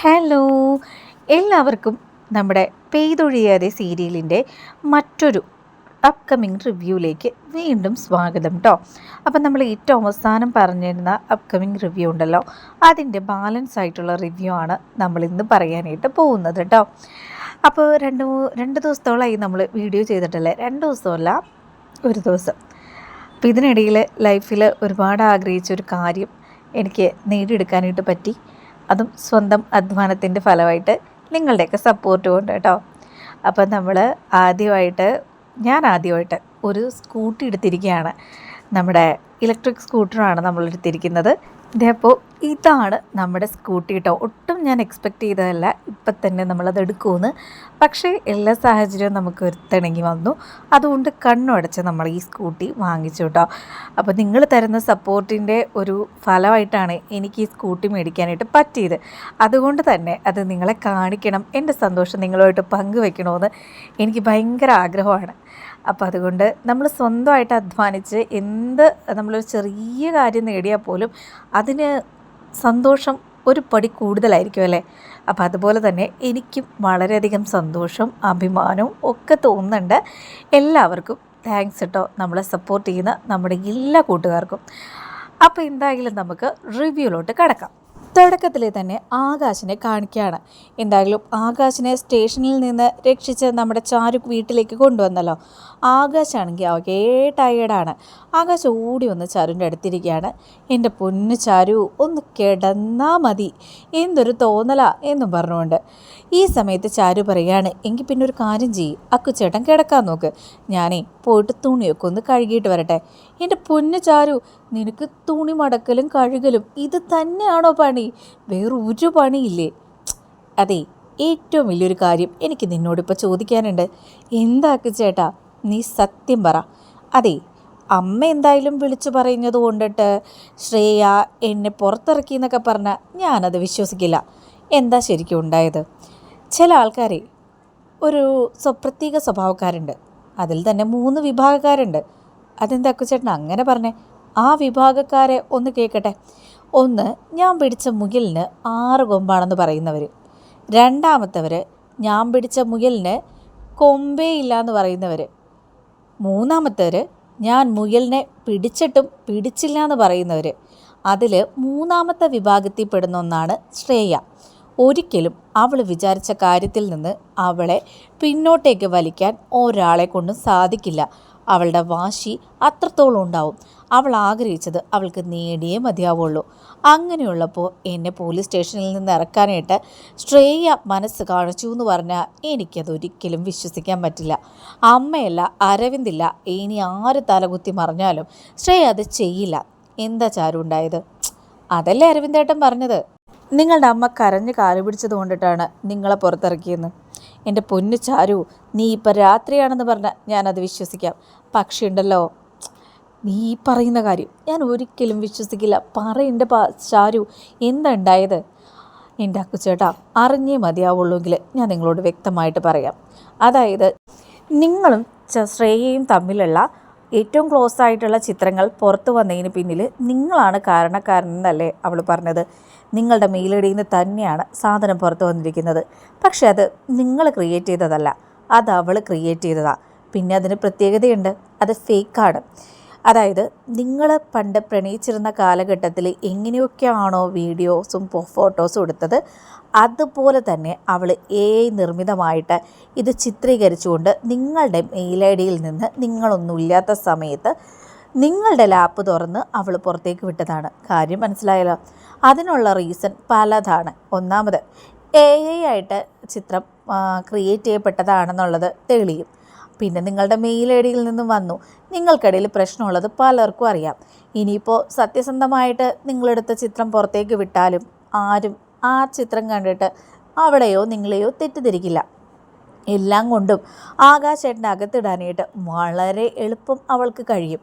Hello എല്ലാവർക്കും നമ്മുടെ പെയ്തൊഴിയാതെ സീരിയലിന്റെ മറ്റൊരു അപ്കമിങ് റിവ്യൂയിലേക്ക് വീണ്ടും സ്വാഗതം കേട്ടോ അപ്പം നമ്മൾ ഏറ്റവും അവസാനം പറഞ്ഞിരുന്ന അപ്കമിങ് റിവ്യൂ ഉണ്ടല്ലോ. അതിന്റെ ബാലൻസ് ആയിട്ടുള്ള റിവ്യൂ ആണ് നമ്മൾ ഇന്ന് പറയാനായിട്ട് പോകുന്നത് കേട്ടോ അപ്പോൾ രണ്ട് രണ്ട് ദിവസത്തോളമായി നമ്മൾ വീഡിയോ ചെയ്തിട്ടല്ലേ? രണ്ട് ദിവസമല്ല ഒരു ദിവസം. അപ്പോൾ ഇതിനിടയിൽ ലൈഫിൽ ഒരുപാട് ആഗ്രഹിച്ച ഒരു കാര്യം എനിക്ക് നേടിയെടുക്കാനായിട്ട് പറ്റി. അതും സ്വന്തം അധ്വാനത്തിന്റെ ഫലമായിട്ട് നിങ്ങളുടെയൊക്കെ സപ്പോർട്ട് കൊണ്ട് കേട്ടോ. അപ്പം നമ്മൾ ആദ്യമായിട്ട് ഞാൻ ആദ്യമായിട്ട് ഒരു സ്കൂട്ടി എടുത്തിരിക്കുകയാണ്. നമ്മുടെ ഇലക്ട്രിക് സ്കൂട്ടറാണ് നമ്മൾ എടുത്തിരിക്കുന്നത് ഇതേപ്പോൾ ഇതാണ് നമ്മുടെ സ്കൂട്ടി കേട്ടോ ഒട്ടും ഞാൻ എക്സ്പെക്റ്റ് ചെയ്തതല്ല ഇപ്പം തന്നെ നമ്മളത് എടുക്കുമെന്ന് പക്ഷേ എല്ലാ സാഹചര്യവും നമുക്ക് ഒരുത്തണങ്ങി വന്നു. അതുകൊണ്ട് കണ്ണുടച്ച് നമ്മൾ ഈ സ്കൂട്ടി വാങ്ങിച്ചു കേട്ടോ അപ്പോൾ നിങ്ങൾ തരുന്ന സപ്പോർട്ടിന്റെ ഒരു ഫലമായിട്ടാണ് എനിക്ക് ഈ സ്കൂട്ടി മേടിക്കാനായിട്ട് പറ്റിയത്. അതുകൊണ്ട് തന്നെ അത് നിങ്ങളെ കാണിക്കണം. എന്റെ സന്തോഷം നിങ്ങളുമായിട്ട് പങ്കുവെക്കണമെന്ന് എനിക്ക് ഭയങ്കര ആഗ്രഹമാണ്. അപ്പോൾ അതുകൊണ്ട് നമ്മൾ സ്വന്തമായിട്ട് അധ്വാനിച്ച് എന്ത് നമ്മളൊരു ചെറിയ കാര്യം നേടിയാൽ പോലും അതിന് സന്തോഷം ഒരു പടി കൂടുതലായിരിക്കും അല്ലേ? അപ്പോൾ അതുപോലെ തന്നെ എനിക്കും വളരെയധികം സന്തോഷം അഭിമാനവും ഒക്കെ തോന്നുന്നുണ്ട്. എല്ലാവർക്കും താങ്ക്സ് കേട്ടോ നമ്മളെ സപ്പോർട്ട് ചെയ്യുന്ന നമ്മുടെ എല്ലാ കൂട്ടുകാർക്കും. അപ്പോൾ എന്തായാലും നമുക്ക് റിവ്യൂലോട്ട് കിടക്കാം. തുടക്കത്തിൽ തന്നെ ആകാശിനെ കാണിക്കുകയാണ്. എന്തായാലും ആകാശിനെ സ്റ്റേഷനിൽ നിന്ന് രക്ഷിച്ച് നമ്മുടെ ചാരു വീട്ടിലേക്ക് കൊണ്ടുവന്നല്ലോ. ആകാശാണെങ്കിൽ ആകെ ടയേർഡാണ് ആകാശ് ഓടി വന്ന് ചാരുവിന്റെ അടുത്തിരിക്കുകയാണ്. എന്റെ പൊന്നു ചാരു ഒന്ന് കിടന്നാൽ മതി. എന്തൊരു തോന്നലാ എന്നും പറഞ്ഞുകൊണ്ട്. ഈ സമയത്ത് ചാരു പറയുകയാണ് എങ്കിൽ പിന്നെ ഒരു കാര്യം ചെയ്യും. അക്കുച്ചേട്ടൻ കിടക്കാൻ നോക്ക്. ഞാനേ പോയിട്ട് തുണിയൊക്കെ ഒന്ന് കഴുകിയിട്ട് വരട്ടെ. എന്റെ പൊന്നു ചാരു നിനക്ക് തുണി മടക്കലും കഴുകലും ഇത് തന്നെയാണോ പണി? വേറെ ഒരു പണിയില്ലേ? അതെ ഏറ്റവും വലിയൊരു കാര്യം എനിക്ക് നിന്നോടിപ്പോൾ ചോദിക്കാനുണ്ട്. എന്താക്കി ചേട്ടാ നീ സത്യം പറ. അതെ അമ്മ എന്തായാലും വിളിച്ചു പറയുന്നത് കൊണ്ടിട്ട് ശ്രേയ എന്നെ പുറത്തിറക്കി എന്നൊക്കെ പറഞ്ഞാൽ ഞാനത് വിശ്വസിക്കില്ല. എന്താ ശരിക്കും ഉണ്ടായത്? ചില ആൾക്കാരെ ഒരു സ്വപ്രത്യേക സ്വഭാവക്കാരുണ്ട്. അതിൽ തന്നെ മൂന്ന് വിഭാഗക്കാരുണ്ട്. അതെന്താ അക്കുചേട്ടൻ അങ്ങനെ പറഞ്ഞേ? ആ വിഭാഗക്കാരെ ഒന്ന് കേൾക്കട്ടെ. ഒന്ന് ഞാൻ പിടിച്ച മുയലിന് ആറ് കൊമ്പാണെന്ന് പറയുന്നവർ രണ്ടാമത്തവർ ഞാൻ പിടിച്ച മുയലിന് കൊമ്പേ ഇല്ല എന്ന് പറയുന്നവർ മൂന്നാമത്തവർ ഞാൻ മുയലിനെ പിടിച്ചിട്ടും പിടിച്ചില്ല എന്ന് പറയുന്നവർ അതിൽ മൂന്നാമത്തെ വിഭാഗത്തിൽ പെടുന്ന ഒന്നാണ് ശ്രേയ. ഒരിക്കലും അവൾ വിചാരിച്ച കാര്യത്തിൽ നിന്ന് അവളെ പിന്നോട്ടേക്ക് വലിക്കാൻ ഒരാളെ കൊണ്ടും സാധിക്കില്ല. അവളുടെ വാശി അത്രത്തോളം ഉണ്ടാവും. അവൾ ആഗ്രഹിച്ചത് അവൾക്ക് നേടിയേ മതിയാവുള്ളൂ. അങ്ങനെയുള്ളപ്പോൾ എന്നെ പോലീസ് സ്റ്റേഷനിൽ നിന്ന് ഇറക്കാനായിട്ട് ശ്രേയ മനസ്സ് കാണിച്ചു എന്ന് പറഞ്ഞാൽ എനിക്കതൊരിക്കലും വിശ്വസിക്കാൻ പറ്റില്ല. അമ്മയല്ല അരവിന്ദില്ല ഇനി ആര് തലകുത്തി മറിഞ്ഞാലും ശ്രേയ അത് ചെയ്യില്ല. എന്താ ചാരു ഉണ്ടായത്? അതല്ലേ അരവിന്ദേട്ടൻ പറഞ്ഞത്? നിങ്ങളുടെ അമ്മ കരഞ്ഞ് കാലുപിടിച്ചത് കൊണ്ടിട്ടാണ് നിങ്ങളെ പുറത്തിറക്കിയെന്ന്. എന്റെ പൊന്നു ചാരു നീ ഇപ്പം രാത്രിയാണെന്ന് പറഞ്ഞാൽ ഞാനത് വിശ്വസിക്കാം. പക്ഷേ ഉണ്ടല്ലോ നീ ഈ പറയുന്ന കാര്യം ഞാൻ ഒരിക്കലും വിശ്വസിക്കില്ല. പറയണ്ട പാ ചാരു എന്താ ഉണ്ടായത്? എന്റെ അക്കുച്ചേട്ടാ അറിഞ്ഞേ മതിയാവുള്ളൂങ്കിൽ ഞാൻ നിങ്ങളോട് വ്യക്തമായിട്ട് പറയാം. അതായത് നിങ്ങളും ശ്രേയയും തമ്മിലുള്ള ഏറ്റവും ക്ലോസ് ആയിട്ടുള്ള ചിത്രങ്ങൾ പുറത്തു വന്നതിന് പിന്നിൽ നിങ്ങളാണ് കാരണക്കാരനെന്നല്ലേ അവൾ പറഞ്ഞത്. നിങ്ങളുടെ മെയിലടിയിൽ നിന്ന് തന്നെയാണ് സാധനം പുറത്തു വന്നിരിക്കുന്നത്. പക്ഷേ അത് നിങ്ങൾ ക്രിയേറ്റ് ചെയ്തതല്ല. അത് അവൾ ക്രിയേറ്റ് ചെയ്തതാണ് പിന്നെ അതിന് പ്രത്യേകതയുണ്ട്. അത് ഫേക്കാണ് അതായത് നിങ്ങൾ പണ്ട് പ്രണയിച്ചിരുന്ന കാലഘട്ടത്തിൽ എങ്ങനെയൊക്കെയാണോ വീഡിയോസും ഫോട്ടോസും എടുത്തത്? അതുപോലെ തന്നെ അവൾ എ നിർമ്മിതമായിട്ട് ഇത് ചിത്രീകരിച്ചുകൊണ്ട് നിങ്ങളുടെ മെയിൽ ഐ ഡിയിൽ നിന്ന് നിങ്ങളൊന്നുമില്ലാത്ത സമയത്ത് നിങ്ങളുടെ ലാപ്പ് തുറന്ന് അവൾ പുറത്തേക്ക് വിട്ടതാണ്. കാര്യം മനസ്സിലായല്ലോ? അതിനുള്ള റീസൺ പലതാണ്. ഒന്നാമത് എ ഐ ആയിട്ട് ചിത്രം ക്രിയേറ്റ് ചെയ്യപ്പെട്ടതാണെന്നുള്ളത് തെളിയും. പിന്നെ നിങ്ങളുടെ മെയിൽ ഐ ഡിയിൽ നിന്നും വന്നു. നിങ്ങൾക്കിടയിൽ പ്രശ്നമുള്ളത് പലർക്കും അറിയാം. ഇനിയിപ്പോൾ സത്യസന്ധമായിട്ട് നിങ്ങളെടുത്ത ചിത്രം പുറത്തേക്ക് വിട്ടാലും ആരും ആ ചിത്രം കണ്ടിട്ട് അവിടെയോ നിങ്ങളെയോ തെറ്റിദ്ധരിക്കില്ല. എല്ലാം കൊണ്ടും ആകാശേട്ടന്റെ അകത്തിടാനായിട്ട് വളരെ എളുപ്പം അവൾക്ക് കഴിയും.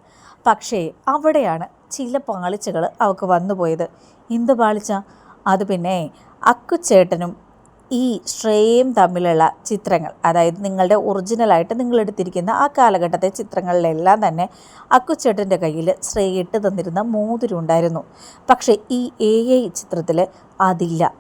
പക്ഷേ അവിടെയാണ് ചില പാളിച്ചകൾ അവൾക്ക് വന്നുപോയത് എന്ത് പാളിച്ച? അത് പിന്നെ അക്കുച്ചേട്ടനും ഈ ശ്രേയയും തമ്മിലുള്ള ചിത്രങ്ങൾ അതായത് നിങ്ങളുടെ ഒറിജിനലായിട്ട് നിങ്ങളെടുത്തിരിക്കുന്ന ആ കാലഘട്ടത്തെ ചിത്രങ്ങളിലെല്ലാം തന്നെ അക്കുച്ചേട്ടന്റെ കയ്യിൽ ശ്രേയ ഇട്ട് തന്നിരുന്ന മോതിരം പക്ഷേ ഈ എ ഐ ചിത്രത്തിൽ അതില്ല.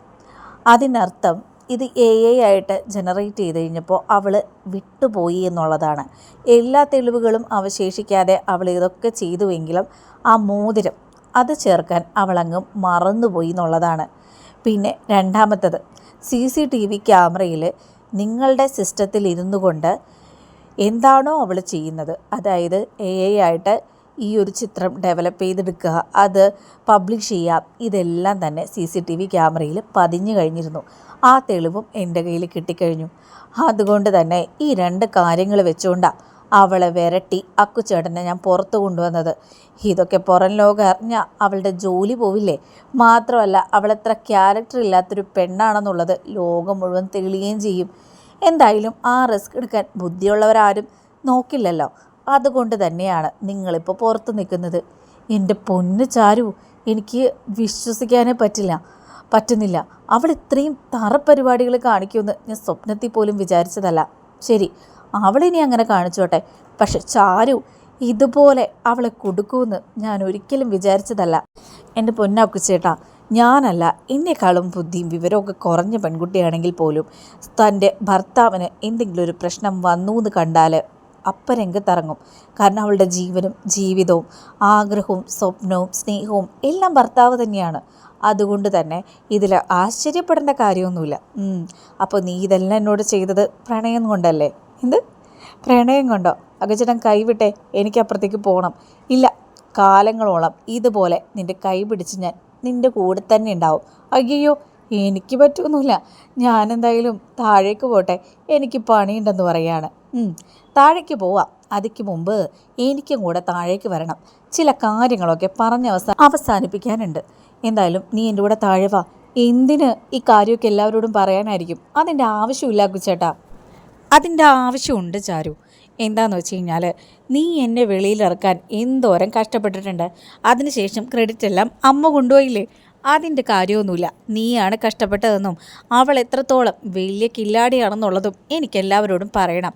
അതിനർത്ഥം ഇത് എ ഐ ആയിട്ട് ജനറേറ്റ് ചെയ്ത് കഴിഞ്ഞപ്പോൾ അവൾ വിട്ടുപോയി എന്നുള്ളതാണ്. എല്ലാ തെളിവുകളും അവശേഷിക്കാതെ അവൾ ഇതൊക്കെ ചെയ്തുവെങ്കിലും ആ മോതിരം അത് ചേർക്കാൻ അവളങ്ങ് മറന്നുപോയി എന്നുള്ളതാണ്. പിന്നെ രണ്ടാമത്തത് സി സി ടി വി ക്യാമറയിൽ നിങ്ങളുടെ സിസ്റ്റത്തിൽ ഇരുന്നു കൊണ്ട് എന്താണോ അവൾ ചെയ്യുന്നത് അതായത് എ ഐ ആയിട്ട് ഈ ഒരു ചിത്രം ഡെവലപ്പ് ചെയ്തെടുക്കുക. അത് പബ്ലിഷ് ചെയ്യുക ഇതെല്ലാം തന്നെ സി സി ടി വി ക്യാമറയിൽ പതിഞ്ഞു കഴിഞ്ഞിരുന്നു. ആ തെളിവും എന്റെ കയ്യിൽ കിട്ടിക്കഴിഞ്ഞു. അതുകൊണ്ട് തന്നെ ഈ രണ്ട് കാര്യങ്ങൾ വെച്ചുകൊണ്ടാണ് അവളെ വിരട്ടി അക്കുച്ചേട്ടനെ ഞാൻ പുറത്തു കൊണ്ടുവന്നത്. ഇതൊക്കെ പുറം ലോകം അറിഞ്ഞ അവളുടെ ജോലി പോവില്ലേ? മാത്രമല്ല അവളെത്ര ക്യാരക്ടർ ഇല്ലാത്തൊരു പെണ്ണാണെന്നുള്ളത് ലോകം മുഴുവൻ തെളിയുകയും ചെയ്യും. എന്തായാലും ആ റിസ്ക് എടുക്കാൻ ബുദ്ധിയുള്ളവരാരും നോക്കില്ലല്ലോ. അതുകൊണ്ട് തന്നെയാണ് നിങ്ങളിപ്പോൾ പുറത്ത് നിൽക്കുന്നത്. എന്റെ പൊന്ന് ചാരു എനിക്ക് വിശ്വസിക്കാനേ പറ്റില്ല പറ്റുന്നില്ല. അവൾ ഇത്രയും തറ പരിപാടികൾ കാണിക്കുമെന്ന് ഞാൻ സ്വപ്നത്തിൽ പോലും വിചാരിച്ചതല്ല. ശരി അവളിനി അങ്ങനെ കാണിച്ചോട്ടെ. പക്ഷെ ചാരു ഇതുപോലെ അവളെ കൊടുക്കുമെന്ന് ഞാൻ ഒരിക്കലും വിചാരിച്ചതല്ല. എന്റെ പൊന്നാക്കുച്ചേട്ടാ ഞാനല്ല എന്നെക്കാളും ബുദ്ധിയും വിവരമൊക്കെ കുറഞ്ഞ പെൺകുട്ടിയാണെങ്കിൽ പോലും തന്റെ ഭർത്താവിന് എന്തെങ്കിലും ഒരു പ്രശ്നം വന്നു എന്ന് കണ്ടാൽ അപ്പം രംഗത്തിറങ്ങും കാരണം അവളുടെ ജീവനും ജീവിതവും ആഗ്രഹവും സ്വപ്നവും സ്നേഹവും എല്ലാം ഭർത്താവ് തന്നെയാണ്. അതുകൊണ്ട് തന്നെ ഇതിൽ ആശ്ചര്യപ്പെടേണ്ട കാര്യമൊന്നുമില്ല. അപ്പോൾ നീ ഇതെല്ലാം എന്നോട് ചെയ്തത് പ്രണയം കൊണ്ടല്ലേ? എന്ത്? പ്രണയം കൊണ്ടോ? അഗചേട്ടൻ കൈവിട്ടെ എനിക്ക് അപ്പുറത്തേക്ക് പോകണം ഇല്ല കാലങ്ങളോളം ഇതുപോലെ നിന്റെ കൈ പിടിച്ച് ഞാൻ നിന്റെ കൂടെ തന്നെ ഉണ്ടാവും. അയ്യോ എനിക്ക് പറ്റുമൊന്നുമില്ല ഞാനെന്തായാലും താഴേക്ക് പോട്ടെ. എനിക്ക് പണിയുണ്ടെന്ന് പറയാണ്. താഴേക്ക് പോവാം. അതിക്ക് മുമ്പ് എനിക്കും കൂടെ താഴേക്ക് വരണം. ചില കാര്യങ്ങളൊക്കെ പറഞ്ഞ് അവസാന അവസാനിപ്പിക്കാനുണ്ട്. എന്തായാലും നീ എന്റെ കൂടെ താഴെ വാ. എന്തിന് ഈ കാര്യമൊക്കെ എല്ലാവരോടും പറയാനായിരിക്കും? അതിന്റെ ആവശ്യമില്ല കുച്ചേട്ടാ. അതിന്റെ ആവശ്യമുണ്ട് ചാരു. എന്താണെന്ന് വെച്ച് കഴിഞ്ഞാൽ നീ എന്നെ വെളിയിലിറക്കാൻ എന്തോരം കഷ്ടപ്പെട്ടിട്ടുണ്ട്. അതിനുശേഷം ക്രെഡിറ്റ് എല്ലാം അമ്മ കൊണ്ടുപോയില്ലേ? അതിന്റെ കാര്യമൊന്നുമില്ല. നീയാണ് കഷ്ടപ്പെട്ടതെന്നും അവൾ എത്രത്തോളം വലിയ കില്ലാടിയാണെന്നുള്ളതും എനിക്കെല്ലാവരോടും പറയണം.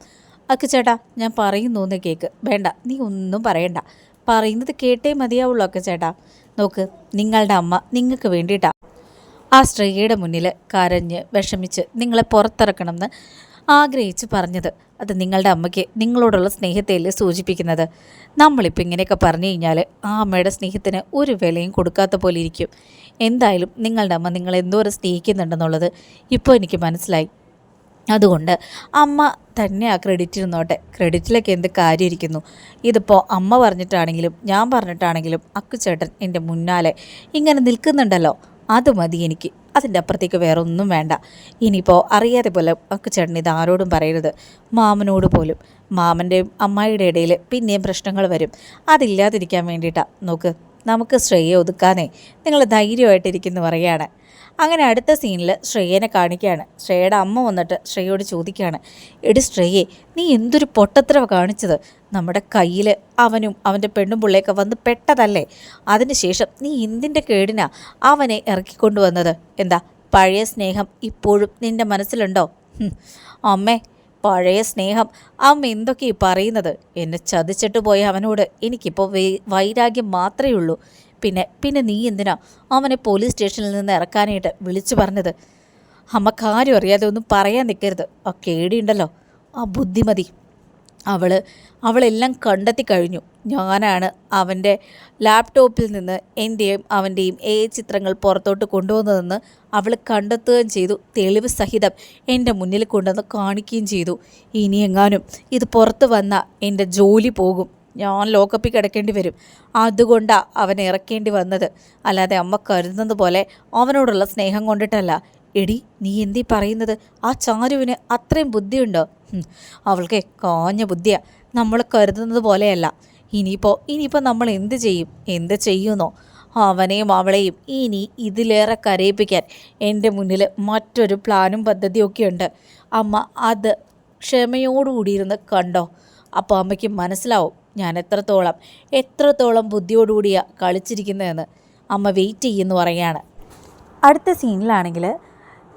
അക്ക് ചേട്ടാ ഞാൻ പറയുന്നു കേക്ക്. വേണ്ട നീ ഒന്നും പറയണ്ട. പറയുന്നത് കേട്ടേ മതിയാവുള്ളൂ അക്ക ചേട്ടാ. നോക്ക് നിങ്ങളുടെ അമ്മ നിങ്ങൾക്ക് വേണ്ടിയിട്ടാ. ആ സ്ത്രീയുടെ മുന്നിൽ കരഞ്ഞ് വിഷമിച്ച് നിങ്ങളെ പുറത്തിറക്കണമെന്ന് ആഗ്രഹിച്ച് പറഞ്ഞത്. അത് നിങ്ങളുടെ അമ്മയ്ക്ക് നിങ്ങളോടുള്ള സ്നേഹത്തെയല്ലേ സൂചിപ്പിക്കുന്നത്? നമ്മളിപ്പോൾ ഇങ്ങനെയൊക്കെ പറഞ്ഞു കഴിഞ്ഞാൽ ആ അമ്മയുടെ സ്നേഹത്തിന് ഒരു വിലയും കൊടുക്കാത്ത പോലെ ഇരിക്കും. എന്തായാലും നിങ്ങളുടെ അമ്മ നിങ്ങളെ എന്തോരം സ്നേഹിക്കുന്നുണ്ടെന്നുള്ളത് ഇപ്പോൾ എനിക്ക് മനസ്സിലായി. അതുകൊണ്ട് അമ്മ തന്നെ ആ ക്രെഡിറ്റ് ഇരുന്നോട്ടെ ക്രെഡിറ്റിലൊക്കെ എന്ത് കാര്യമിരിക്കുന്നു ഇതിപ്പോൾ അമ്മ പറഞ്ഞിട്ടാണെങ്കിലും ഞാൻ പറഞ്ഞിട്ടാണെങ്കിലും അക്കുചേട്ടൻ എന്റെ മുന്നാലെ ഇങ്ങനെ നിൽക്കുന്നുണ്ടല്ലോ. അത് മതി എനിക്ക്. അതിന്റെ അപ്പുറത്തേക്ക് വേറെ ഒന്നും വേണ്ട. ഇനിയിപ്പോൾ അറിയാതെ പോലെ അക്കുചേട്ടൻ ഇത് ആരോടും പറയരുത്. മാമനോട് പോലും. മാമന്റെയും അമ്മായിയുടെ ഇടയിൽ പിന്നെയും പ്രശ്നങ്ങൾ വരും. അതില്ലാതിരിക്കാൻ വേണ്ടിയിട്ടാണ് നോക്ക് നമുക്ക് ശ്രേയ ഒതുക്കാനേ. നിങ്ങൾ ധൈര്യമായിട്ടിരിക്കുന്നു പറയുകയാണ്. അങ്ങനെ അടുത്ത സീനിൽ ശ്രേയനെ കാണിക്കുകയാണ്. ശ്രേയയുടെ അമ്മ വന്നിട്ട് ശ്രേയോട് ചോദിക്കുകയാണ് എടി ശ്രേയെ നീ എന്തൊരു പൊട്ടത്തരവ് കാണിച്ചത്? നമ്മുടെ കയ്യിൽ അവനും അവന്റെ പെണ്ണും പിള്ളയൊക്കെ വന്ന് പെട്ടതല്ലേ? അതിനുശേഷം നീ എന്തിന്റെ കേടിനാ അവനെ ഇറക്കിക്കൊണ്ടുവന്നത്? എന്താ പഴയ സ്നേഹം ഇപ്പോഴും നിന്റെ മനസ്സിലുണ്ടോ? അമ്മേ പഴയ സ്നേഹം അമ്മ എന്തൊക്കെയാണ് പറയുന്നത്? എന്നെ ചതിച്ചിട്ട് പോയ അവനോട് എനിക്കിപ്പോൾ വൈരാഗ്യം മാത്രമേ ഉള്ളൂ. പിന്നെ പിന്നെ നീ എന്തിനാ അവനെ പോലീസ് സ്റ്റേഷനിൽ നിന്ന് ഇറക്കാനായിട്ട് വിളിച്ചു പറഞ്ഞത്? അമ്മ കാര്യം അറിയാതെ ഒന്നും പറയാൻ നിൽക്കരുത് ആ കേടിയുണ്ടല്ലോ. ആ ബുദ്ധിമതി. അവൾ അവളെല്ലാം കണ്ടെത്തി കഴിഞ്ഞു. ഞാനാണ് അവന്റെ ലാപ്ടോപ്പിൽ നിന്ന് എന്റെയും അവന്റെയും ഏ ചിത്രങ്ങൾ പുറത്തോട്ട് കൊണ്ടുവന്നതെന്ന് അവൾ കണ്ടെത്തുകയും ചെയ്തു. തെളിവ് സഹിതം എന്റെ മുന്നിൽ കൊണ്ടുവന്ന് കാണിക്കുകയും ചെയ്തു. ഇനിയെങ്ങാനും ഇത് പുറത്ത് വന്ന എന്റെ ജോലി പോകും. ഞാൻ ലോക്കപ്പിൽ കിടക്കേണ്ടി വരും. അതുകൊണ്ടാണ് അവൻ ഇറക്കേണ്ടി വന്നത്. അല്ലാതെ അമ്മ കരുതുന്നത് പോലെ അവനോടുള്ള സ്നേഹം കൊണ്ടിട്ടല്ല. എടി നീ എന്തീ പറയുന്നത്? ആ ചാരുവിന് അത്രയും ബുദ്ധിയുണ്ടോ? അവൾക്ക് കാഞ്ഞ ബുദ്ധിയാ. നമ്മൾ കരുതുന്നത് പോലെയല്ല. ഇനിയിപ്പോൾ ഇനിയിപ്പോൾ നമ്മൾ എന്ത് ചെയ്യും? എന്ത് ചെയ്യുന്നോ? അവനെയും അവളെയും ഇനി ഇതിലേറെ കരയിപ്പിക്കാൻ എന്റെ മുന്നിൽ മറ്റൊരു പ്ലാനും പദ്ധതിയൊക്കെ ഉണ്ട് അമ്മ അത് ക്ഷമയോടുകൂടിയിരുന്ന് കണ്ടോ? അപ്പോൾ അമ്മയ്ക്ക് മനസ്സിലാവും. ഞാൻ എത്രത്തോളം എത്രത്തോളം ബുദ്ധിയോടുകൂടിയാണ് കളിച്ചിരിക്കുന്നതെന്ന് അമ്മ വെയിറ്റ് ചെയ്യുന്നു പറയുകയാണ്. അടുത്ത സീനിലാണെങ്കിൽ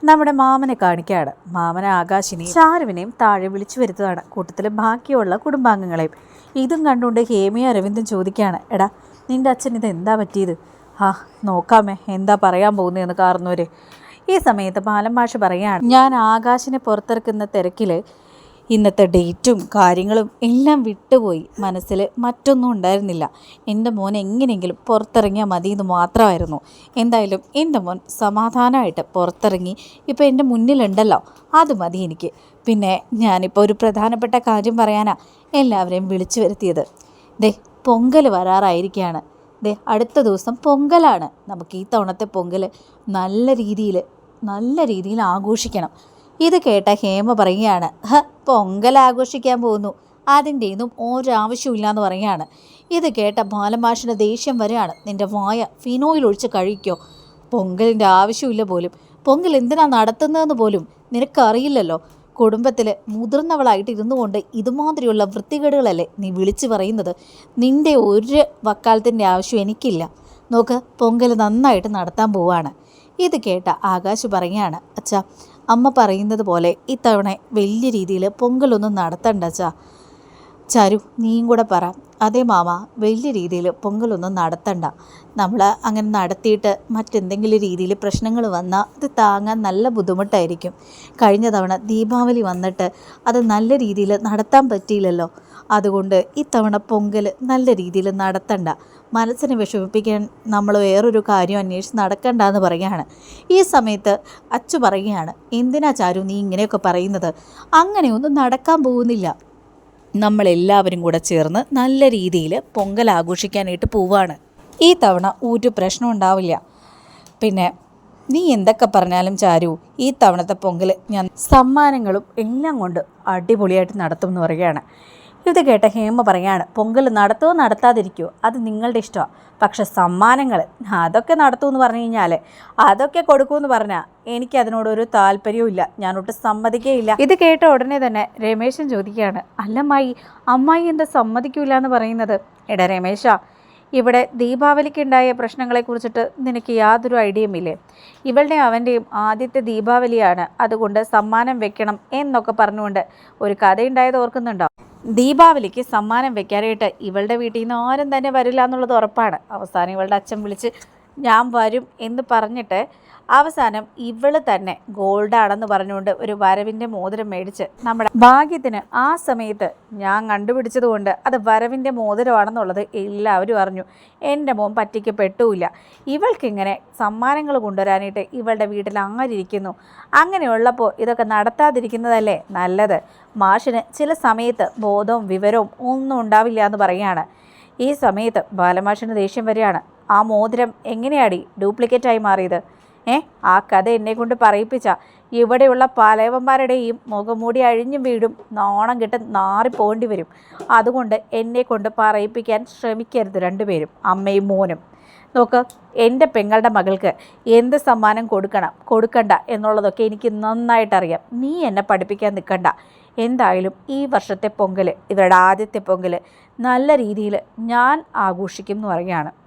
നമ്മുടെ മാമനെ കാണിക്കുകയാണ്. മാമന ആകാശിനെയും ചാരുവിനെയും താഴെ വിളിച്ചു വരുത്തതാണ് കൂട്ടത്തിൽ ബാക്കിയുള്ള കുടുംബാംഗങ്ങളെയും. ഇതും കണ്ടുകൊണ്ട് ഹേമിയ അരവിന്ദൻ ചോദിക്കുകയാണ്. എടാ നിന്റെ അച്ഛൻ ഇത് എന്താ പറ്റിയത്? ആ നോക്കാമേ എന്താ പറയാൻ പോകുന്നതെന്ന് കാർന്നവരെ ഈ സമയത്ത് ബാലൻ ഭാഷ പറയുകയാണ് ഞാൻ ആകാശിനെ പുറത്തിറക്കുന്ന തിരക്കിൽ ഇന്നത്തെ ഡേറ്റും കാര്യങ്ങളും എല്ലാം വിട്ടുപോയി. മനസ്സിൽ മറ്റൊന്നും ഉണ്ടായിരുന്നില്ല. എന്റെ മോൻ എങ്ങനെയെങ്കിലും പുറത്തിറങ്ങിയാൽ മതി എന്ന് മാത്രമായിരുന്നു. എന്തായാലും എന്റെ മോൻ സമാധാനമായിട്ട് പുറത്തിറങ്ങി ഇപ്പോൾ എന്റെ മുന്നിലുണ്ടല്ലോ അത് മതി എനിക്ക്. പിന്നെ ഞാനിപ്പോൾ ഒരു പ്രധാനപ്പെട്ട കാര്യം പറയാനാ. എല്ലാവരെയും വിളിച്ചു വരുത്തിയത്. ദേ പൊങ്കൽ വരാറായിരിക്കുകയാണ്. ദേ അടുത്ത ദിവസം പൊങ്കലാണ്. നമുക്ക് ഈ തവണത്തെ പൊങ്കൽ നല്ല രീതിയിൽ നല്ല രീതിയിൽ ആഘോഷിക്കണം. ഇത് കേട്ട ഹേമ പറയുകയാണ് ഹ പൊങ്കൽ ആഘോഷിക്കാൻ പോകുന്നു. അതിന്റെയൊന്നും ഒരാവശ്യമില്ല എന്ന് പറയുകയാണ്. ഇത് കേട്ട ബാലമാഷിന്റെ ദേഷ്യം വരെയാണ് നിന്റെ വായ ഫിനോയിൽ ഒഴിച്ച് കഴിക്കോ? പൊങ്കലിന്റെ ആവശ്യമില്ല പോലും. പൊങ്കൽ എന്തിനാ നടത്തുന്നതെന്ന് പോലും നിനക്കറിയില്ലല്ലോ. കുടുംബത്തിൽ മുതിർന്നവളായിട്ട് ഇരുന്നു കൊണ്ട് ഇതുമാതിരിയുള്ള വൃത്തികേടുകളല്ലേ നീ വിളിച്ചു പറയുന്നത്? നിന്റെ ഒരു വക്കാലത്തിന്റെ ആവശ്യം എനിക്കില്ല. നോക്ക് പൊങ്കൽ നന്നായിട്ട് നടത്താൻ പോവാണ്. ഇത് കേട്ട ആകാശ് പറയുകയാണ് അച്ഛാ അമ്മ പറയുന്നത് പോലെ ഇത്തവണ വലിയ രീതിയിൽ പൊങ്കലൊന്നും നടത്തണ്ട അച്ഛാ. ചാരു നീയും കൂടെ പറ. അതേ മാമ വലിയ രീതിയിൽ പൊങ്കലൊന്നും നടത്തണ്ട. നമ്മൾ അങ്ങനെ നടത്തിയിട്ട് മറ്റെന്തെങ്കിലും രീതിയിൽ പ്രശ്നങ്ങൾ വന്നാൽ അത് താങ്ങാൻ നല്ല ബുദ്ധിമുട്ടായിരിക്കും. കഴിഞ്ഞ തവണ ദീപാവലി വന്നിട്ട് അത് നല്ല രീതിയിൽ നടത്താൻ പറ്റിയില്ലല്ലോ. അതുകൊണ്ട് ഇത്തവണ പൊങ്കൽ നല്ല രീതിയിൽ നടത്തണ്ട. മനസ്സിനെ വിഷമിപ്പിക്കാൻ നമ്മൾ വേറൊരു കാര്യം അന്വേഷിച്ച് നടക്കണ്ട എന്ന് പറയുകയാണ്. ഈ സമയത്ത് അച്ചു പറയുകയാണ് എന്തിനാ ചാരു നീ ഇങ്ങനെയൊക്കെ പറയുന്നത്? അങ്ങനെയൊന്നും നടക്കാൻ പോകുന്നില്ല. നമ്മളെല്ലാവരും കൂടെ ചേർന്ന് നല്ല രീതിയിൽ പൊങ്കൽ ആഘോഷിക്കാനായിട്ട് പോവാണ്. ഈ തവണ ഒരു പ്രശ്നം ഉണ്ടാവില്ല. പിന്നെ നീ എന്തൊക്കെ പറഞ്ഞാലും ചാരു ഈ തവണത്തെ പൊങ്കൽ ഞാൻ സമ്മാനങ്ങളും എല്ലാം കൊണ്ട് അടിപൊളിയായിട്ട് നടത്തും എന്ന് പറയുകയാണ്. ഇത് കേട്ട ഹേമ പറയാണ് പൊങ്കൽ നടത്തുമോ നടത്താതിരിക്കുമോ അത് നിങ്ങളുടെ ഇഷ്ടമാണ് പക്ഷെ സമ്മാനങ്ങൾ അതൊക്കെ നടത്തുമെന്ന് പറഞ്ഞു കഴിഞ്ഞാൽ അതൊക്കെ കൊടുക്കുമെന്ന് പറഞ്ഞാൽ എനിക്ക് അതിനോടൊരു താല്പര്യവും ഇല്ല. ഞാനൊട്ട് സമ്മതിക്കേയില്ല. ഇത് കേട്ട ഉടനെ തന്നെ രമേശൻ ചോദിക്കുകയാണ് അല്ലമ്മായി അമ്മായി എന്താ സമ്മതിക്കൂല എന്ന് പറയുന്നത്? എടാ രമേശ ഇവിടെ ദീപാവലിക്കുണ്ടായ പ്രശ്നങ്ങളെക്കുറിച്ചിട്ട് നിനക്ക് യാതൊരു ഐഡിയയും ഇല്ലേ? ഇവളുടെ അവന്റെയും ആദ്യത്തെ ദീപാവലിയാണ് അതുകൊണ്ട് സമ്മാനം വെക്കണം എന്നൊക്കെ പറഞ്ഞുകൊണ്ട് ഒരു കഥയുണ്ടായത് ഓർക്കുന്നുണ്ടോ? ദീപാവലിക്ക് സമ്മാനം വെക്കാനായിട്ട് ഇവളുടെ വീട്ടിൽ നിന്ന് ആരും തന്നെ വരില്ല എന്നുള്ളത് ഉറപ്പാണ്. അവസാനം ഇവളുടെ അച്ഛൻ വിളിച്ച് ഞാൻ വരും എന്ന് പറഞ്ഞിട്ട് അവസാനം ഇവൾ തന്നെ ഗോൾഡാണെന്ന് പറഞ്ഞുകൊണ്ട് ഒരു വരവിന്റെ മോതിരം മേടിച്ച് നമ്മുടെ ഭാഗ്യത്തിന് ആ സമയത്ത് ഞാൻ കണ്ടുപിടിച്ചതുകൊണ്ട് അത് വരവിന്റെ മോതിരമാണെന്നുള്ളത് എല്ലാവരും അറിഞ്ഞു. എന്റെ മോൻ പറ്റിക്കപ്പെട്ടുമില്ല. ഇവൾക്കിങ്ങനെ സമ്മാനങ്ങൾ കൊണ്ടുവരാനായിട്ട് ഇവളുടെ വീട്ടിൽ ആരിയിരിക്കുന്നു അങ്ങനെയുള്ളപ്പോൾ ഇതൊക്കെ നടത്താതിരിക്കുന്നതല്ലേ നല്ലത്? മാഷിന് ചില സമയത്ത് ബോധവും വിവരവും ഒന്നും ഉണ്ടാവില്ല എന്ന് പറയുകയാണ്. ഈ സമയത്ത് ബാലമാഷിന് ദേഷ്യം വരികയാണ്. ആ മോതിരം എങ്ങനെയാടി ഡ്യൂപ്ലിക്കേറ്റായി മാറിയത്? ഏ ആ കഥ എന്നെ കൊണ്ട് പറയിപ്പിച്ച. ഇവിടെയുള്ള പലവന്മാരുടെയും മുഖംമൂടി അഴിഞ്ഞും വീടും നാണം കിട്ട് നാറിപ്പോണ്ടി വരും. അതുകൊണ്ട് എന്നെ കൊണ്ട് പറയിപ്പിക്കാൻ ശ്രമിക്കരുത് രണ്ടുപേരും അമ്മയും മോനും. നോക്ക് എന്റെ പെങ്ങളുടെ മകൾക്ക് എന്ത് സമ്മാനം കൊടുക്കണം കൊടുക്കണ്ട എന്നുള്ളതൊക്കെ എനിക്ക് നന്നായിട്ടറിയാം. നീ എന്നെ പഠിപ്പിക്കാൻ നിൽക്കണ്ട. എന്തായാലും ഈ വർഷത്തെ പൊങ്കൽ ഇവരുടെ ആദ്യത്തെ പൊങ്കൽ നല്ല രീതിയിൽ ഞാൻ ആഘോഷിക്കും എന്ന് പറയുകയാണ്.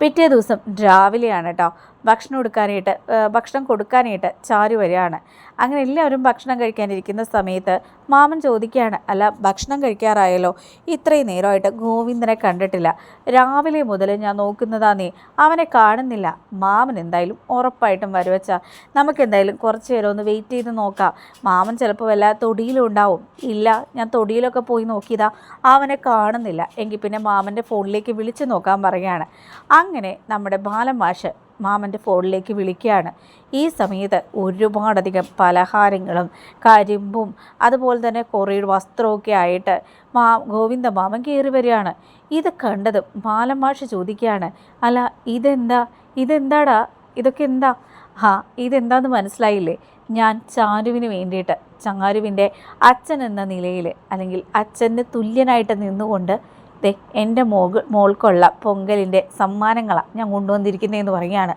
പിറ്റേ ദിവസം രാവിലെയാണ് കേട്ടോ ഭക്ഷണം കൊടുക്കാനായിട്ട് ഭക്ഷണം കൊടുക്കാനായിട്ട് ചാരു വരികയാണ്. അങ്ങനെ എല്ലാവരും ഭക്ഷണം കഴിക്കാനിരിക്കുന്ന സമയത്ത് മാമൻ ചോദിക്കുകയാണ് അല്ല ഭക്ഷണം കഴിക്കാറായല്ലോ? ഇത്രയും നേരമായിട്ട് ഗോവിന്ദനെ കണ്ടിട്ടില്ല. രാവിലെ മുതൽ ഞാൻ നോക്കുന്നതാ നീ അവനെ കാണുന്നില്ല. മാമൻ എന്തായാലും ഉറപ്പായിട്ടും വരുവച്ച. നമുക്ക് എന്തായാലും കുറച്ച് നേരം ഒന്ന് വെയിറ്റ് ചെയ്ത് നോക്കാം. മാമൻ ചിലപ്പോൾ വല്ല തൊടിയിലും ഉണ്ടാവും. ഇല്ല ഞാൻ തൊടിയിലൊക്കെ പോയി നോക്കിയതാ. അവനെ കാണുന്നില്ല. എങ്കിൽ പിന്നെ മാമന്റെ ഫോണിലേക്ക് വിളിച്ച് നോക്കാൻ പറയുകയാണ്. അങ്ങനെ നമ്മുടെ ബാലൻ മാഷ് മാമന്റെ ഫോണിലേക്ക് വിളിക്കുകയാണ്. ഈ സമയത്ത് ഒരുപാടധികം പലഹാരങ്ങളും കരിമ്പും അതുപോലെ തന്നെ കുറേ വസ്ത്രമൊക്കെ ആയിട്ട് മാ ഗോവിന്ദ മാമൻ കയറി വരികയാണ്. ഇത് കണ്ടതും ബാലമാഷ് ചോദിക്കുകയാണ് അല്ല ഇതെന്താ? ഇതെന്താടാ? ഇതൊക്കെ എന്താ? ഹാ ഇതെന്താന്ന് മനസ്സിലായില്ലേ? ഞാൻ ചാരുവിന് വേണ്ടിയിട്ട് ചങ്ങാരുവിന്റെ അച്ഛൻ എന്ന നിലയിൽ അല്ലെങ്കിൽ അച്ഛന് തുല്യനായിട്ട് നിന്നുകൊണ്ട് ദേ എന്റെ മോൾ മോൾക്കുള്ള പൊങ്കലിന്റെ സമ്മാനങ്ങളാണ് ഞാൻ കൊണ്ടുവന്നിരിക്കുന്നതെന്ന് പറയുകയാണ്.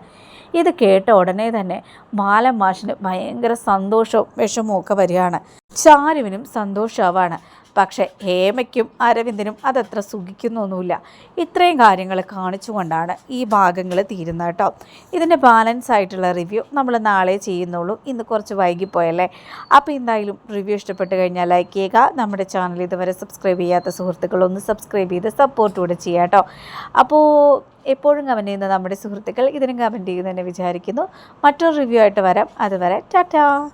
ഇത് കേട്ട ഉടനെ തന്നെ ബാലൻ മാഷിന് ഭയങ്കര സന്തോഷവും വിഷമവും ഒക്കെ വരികയാണ്. ചാരുവിനും സന്തോഷമാവാണ് പക്ഷേ ഹേമയ്ക്കും അരവിന്ദനും അതത്ര സുഖിക്കുന്നൊന്നുമില്ല. ഇത്രയും കാര്യങ്ങൾ കാണിച്ചുകൊണ്ടാണ് ഈ ഭാഗങ്ങൾ തീരുന്നത് കേട്ടോ. ഇതിന്റെ ബാലൻസ് ആയിട്ടുള്ള റിവ്യൂ നമ്മൾ നാളെ ചെയ്യുന്നുള്ളൂ. ഇന്ന് കുറച്ച് വൈകിപ്പോയല്ലേ? അപ്പോൾ എന്തായാലും റിവ്യൂ ഇഷ്ടപ്പെട്ട് കഴിഞ്ഞാൽ ലൈക്ക് ചെയ്യുക. നമ്മുടെ ചാനൽ ഇതുവരെ സബ്സ്ക്രൈബ് ചെയ്യാത്ത സുഹൃത്തുക്കളൊന്ന് സബ്സ്ക്രൈബ് ചെയ്ത് സപ്പോർട്ട് കൂടെ ചെയ്യാം കേട്ടോ. അപ്പോൾ എപ്പോഴും കമന്റ് ചെയ്യുന്ന നമ്മുടെ സുഹൃത്തുക്കൾ ഇതിനും കമന്റ് ചെയ്യുന്നതെന്ന് വിചാരിക്കുന്നു. മറ്റൊരു റിവ്യൂ ആയിട്ട് വരാം. അതുവരെ ടാറ്റാ.